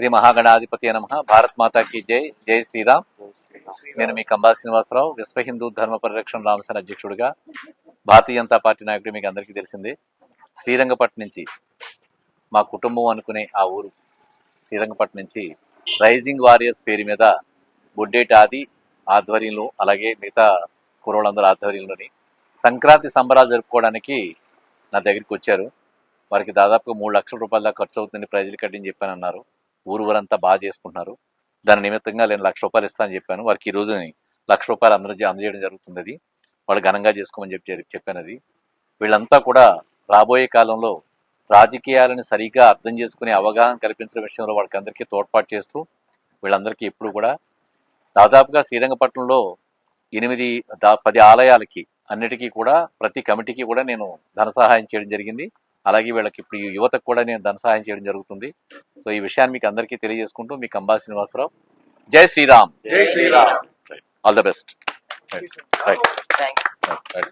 శ్రీ మహాగణాధిపతి నమ. భారత్ మాతాకి జై. జై శ్రీరామ్. నేను మీ కంబా శ్రీనివాసరావు విశ్వ హిందూ ధర్మ పరిరక్షణ రామసేన అధ్యక్షుడిగా భారతీయ జనతా పార్టీ నాయకుడు మీకు అందరికీ తెలిసిందే. శ్రీరంగపట్నం నుంచి మా కుటుంబం అనుకునే ఆ ఊరు శ్రీరంగపట్నం నుంచి రైజింగ్ వారియర్స్ పేరు మీద బొడ్డేటి ఆది ఆధ్వర్యంలో అలాగే మిగతా కురవాళ్ళందరూ ఆధ్వర్యంలోని సంక్రాంతి సంబరాలు జరుపుకోవడానికి నా దగ్గరికి వచ్చారు. వారికి దాదాపుగా మూడు లక్షల రూపాయల దాకా ఖర్చు అవుతుంది ప్రైజులు కట్టని చెప్పాను అన్నారు ఊరు ఊరంతా బాగా చేసుకుంటున్నారు. దాని నిమిత్తంగా నేను లక్ష రూపాయలు ఇస్తానని చెప్పాను. వారికి ఈ రోజు లక్ష రూపాయలు అందరూ అందజేయడం జరుగుతుంది అది. వాళ్ళు ఘనంగా చేసుకోమని చెప్పి చెప్పాను అది. వీళ్ళంతా కూడా రాబోయే కాలంలో రాజకీయాలను సరిగ్గా అర్థం చేసుకునే అవగాహన కల్పించడం విషయంలో వాళ్ళకి అందరికీ తోడ్పాటు చేస్తూ వీళ్ళందరికీ ఎప్పుడు కూడా దాదాపుగా శ్రీరంగపట్నంలో ఎనిమిది దా పది ఆలయాలకి అన్నిటికీ కూడా ప్రతి కమిటీకి కూడా నేను ధన సహాయం చేయడం జరిగింది. అలాగే వీళ్ళకి ఇప్పుడు ఈ యువతకు కూడా నేను ధన సహాయం చేయడం జరుగుతుంది. సో ఈ విషయాన్ని మీకు అందరికీ తెలియజేసుకుంటూ మీ కంబా శ్రీనివాసరావు. జై శ్రీరామ్. జై Sriram. All the best right thank right